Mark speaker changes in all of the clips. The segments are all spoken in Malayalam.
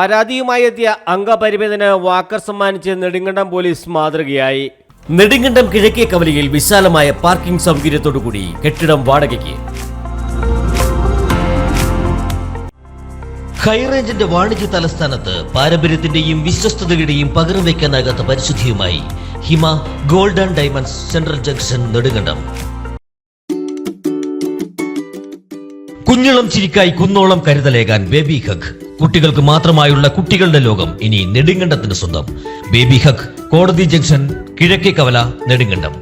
Speaker 1: പരാതിയുമായി എത്തിയ അംഗപരിമിതന് വാക്കർ സമ്മാനിച്ച് നെടുങ്കണ്ടം പോലീസ് മാതൃകയായി. നെടുങ്കണ്ടം കിഴക്കേ കവലയിൽ വിശാലമായ പാർക്കിംഗ് സൗകര്യത്തോടുകൂടി കെട്ടിടം വാടകയ്ക്ക്.
Speaker 2: ഹൈറേഞ്ചിന്റെ വാണിജ്യ തലസ്ഥാനത്ത് പാരമ്പര്യത്തിന്റെയും വിശ്വസ്തതയുടെയും പകരം വയ്ക്കാനാകാത്ത പരിശുദ്ധിയുമായി Hima golden diamonds central junction Nedumkandam. കുഞ്ഞളം ചിരിക്കായി കുന്നോളം കരുതലേകാൻ ബേബി ഹഗ്. കുട്ടികൾക്ക് മാത്രമായുള്ള കുട്ടികളുടെ ലോകം ഇനി നെടുങ്കണ്ടത്തിന് സ്വന്തം. ബേബി ഹഗ് കോടതി ജംഗ്ഷൻ കിഴക്കേ കവല നെടുങ്കണ്ടം.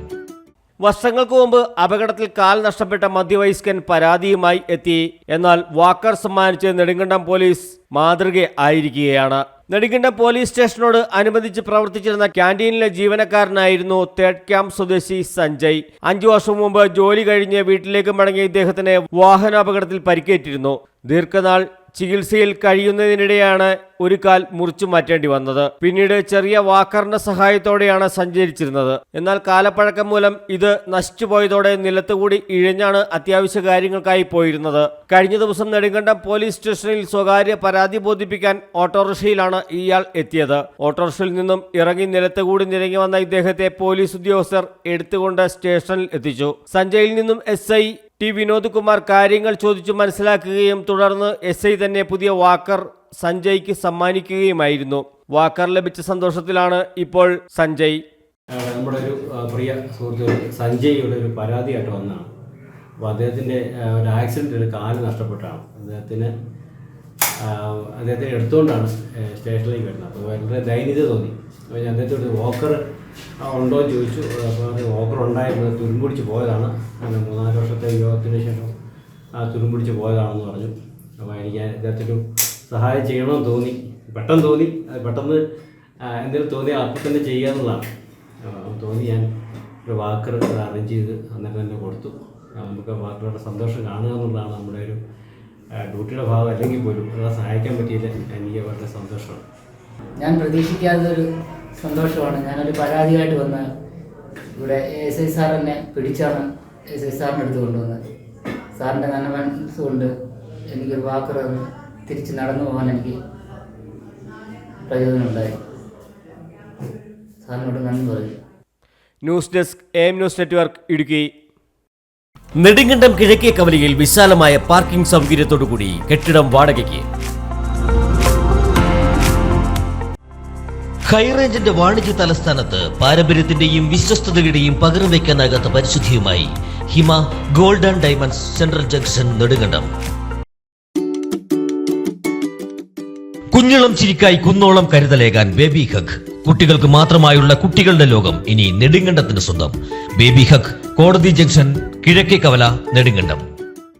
Speaker 1: വർഷങ്ങൾക്ക് മുമ്പ് അപകടത്തിൽ കാൽ നഷ്ടപ്പെട്ട മധ്യവയസ്കൻ പരാതിയുമായി എത്തി. എന്നാൽ വാക്കർ സമ്മാനിച്ച് നെടുങ്കണ്ടം പോലീസ് മാതൃക ആയിരിക്കുകയാണ്. നെടുങ്കണ്ടം പോലീസ് സ്റ്റേഷനോട് അനുബന്ധിച്ച് പ്രവർത്തിച്ചിരുന്ന ക്യാന്റീനിലെ ജീവനക്കാരനായിരുന്നു തേർഡ് ക്യാമ്പ് സ്വദേശി സഞ്ജയ്. അഞ്ചു വർഷം മുമ്പ് ജോലി കഴിഞ്ഞ് വീട്ടിലേക്ക് മടങ്ങിയ ഇദ്ദേഹത്തിന് വാഹനാപകടത്തിൽ പരിക്കേറ്റിരുന്നു. ദീർഘനാൾ ചികിത്സയിൽ കഴിയുന്നതിനിടെയാണ് ഒരു കാൽ മുറിച്ചു മാറ്റേണ്ടി വന്നത്. പിന്നീട് ചെറിയ വാക്കറിന്റെ സഹായത്തോടെയാണ് സഞ്ചരിച്ചിരുന്നത്. എന്നാൽ കാലപ്പഴക്കം മൂലം ഇത് നശിച്ചുപോയതോടെ നിലത്തുകൂടി ഇഴഞ്ഞാണ് അത്യാവശ്യ കാര്യങ്ങൾക്കായി പോയിരുന്നത്. കഴിഞ്ഞ ദിവസം നെടുങ്കണ്ടം പോലീസ് സ്റ്റേഷനിൽ സ്വകാര്യ പരാതി ബോധിപ്പിക്കാൻ ഓട്ടോറിക്ഷയിലാണ് ഇയാൾ എത്തിയത്. ഓട്ടോറിക്ഷയിൽ നിന്നും ഇറങ്ങി നിലത്തുകൂടി നിരങ്ങി വന്ന ഇദ്ദേഹത്തെ പോലീസ് ഉദ്യോഗസ്ഥർ എടുത്തുകൊണ്ട് സ്റ്റേഷനിൽ എത്തിച്ചു. സഞ്ജയിൽ നിന്നും എസ് ടി വിനോദ് കുമാർ കാര്യങ്ങൾ ചോദിച്ചു മനസ്സിലാക്കുകയും തുടർന്ന് എസ് ഐ തന്നെ പുതിയ വാക്കർ സഞ്ജയ്ക്ക് സമ്മാനിക്കുകയുമായിരുന്നു. വാക്കർ ലഭിച്ച സന്തോഷത്തിലാണ് ഇപ്പോൾ സഞ്ജയ്.
Speaker 3: നമ്മുടെ ഒരു പ്രിയ സുഹൃത്ത് സഞ്ജയ്യുടെ ഒരു പരാതിയായിട്ട് വന്നതാണ്. അപ്പോൾ അദ്ദേഹത്തിന്റെ ഒരു ആക്സിഡന്റിൽ കാൽ നഷ്ടപ്പെട്ടാണ്. അദ്ദേഹത്തിന് ആ, അദ്ദേഹത്തിന് എടുത്തുകൊണ്ടാണ് സ്റ്റേഷനിലേക്ക് വരുന്നത്. അപ്പോൾ വളരെ ദൈന്യത തോന്നി. അപ്പോൾ ഞാൻ അദ്ദേഹത്തോട് വോക്കർ ഉണ്ടോ എന്ന് ചോദിച്ചു. അപ്പോൾ വോക്കർ ഉണ്ടായിരുന്നത് തുരുമ്പിടിച്ച് പോയതാണ്. അങ്ങനെ മൂന്നാൽ വർഷത്തെ യോഗത്തിന് ശേഷം ആ തുരുമ്പിടിച്ച് പോയതാണെന്ന് പറഞ്ഞു. അപ്പോൾ എനിക്ക് അദ്ദേഹത്തിന് സഹായം ചെയ്യണമെന്ന് തോന്നി. പെട്ടെന്ന് തോന്നി. പെട്ടെന്ന് എന്തെങ്കിലും തോന്നിയാൽ അപ്പം തന്നെ ചെയ്യാവുന്നതാണ് ആ, തോന്നി ഞാൻ ഒരു വാക്കർ അറേഞ്ച് ചെയ്ത് അന്നേരം തന്നെ കൊടുത്തു. നമുക്ക് വാക്കറുടെ സന്തോഷം കാണുക എന്നുള്ളതാണ് നമ്മുടെ ഒരു ഡ്യൂട്ടിയുടെ ഭാഗം അല്ലെങ്കിൽ പോലും അതാ സഹായിക്കാൻ പറ്റിയില്ല എനിക്ക് വളരെ സന്തോഷമാണ്.
Speaker 4: ഞാൻ പ്രതീക്ഷിക്കാത്തൊരു സന്തോഷമാണ്. ഞാനൊരു പരാതിയായിട്ട് വന്ന ഇവിടെ എസ് ഐ സാർ എന്നെ പിടിച്ചാണ് എസ് ഐ സാറിന്റെ അടുത്ത് കൊണ്ടുവന്നത്. സാറിന്റെ നല്ല മനസ്സുകൊണ്ട് എനിക്കൊരു വാക്ക് തന്ന് തിരിച്ച് നടന്നു പോകാൻ എനിക്ക് പ്രയോജനമുണ്ടായി സാറിനോട് നന്ദി പറയും
Speaker 1: news desk M news network Idukki.
Speaker 2: Nedumkandam കിഴക്കേ കവലയിൽ വിശാലമായ പാർക്കിംഗ് സൗകര്യത്തോടുകൂടി കെട്ടിടം വാടകയ്ക്ക്. ഹൈറേഞ്ചിന്റെ വാണിജ്യ തലസ്ഥാനത്ത് പാരമ്പര്യത്തിന്റെയും വിശ്വസ്തതയുടെയും പകരം വയ്ക്കാനാകാത്ത പരിശുദ്ധിയുമായി Hima golden diamonds central junction Nedumkandam. കുഞ്ഞിളം ചിരിക്കായി കുന്നോളം കരുതലേകാൻ ബേബി ഹഗ്. കുട്ടികൾക്ക് മാത്രമായുള്ള കുട്ടികളുടെ ലോകം ഇനി നെടുങ്കണ്ടത്തിന് സ്വന്തം. ബേബി ഹഗ് കോടതി ജംഗ്ഷൻ കിഴക്കേ കവല നെടുങ്കണ്ടം.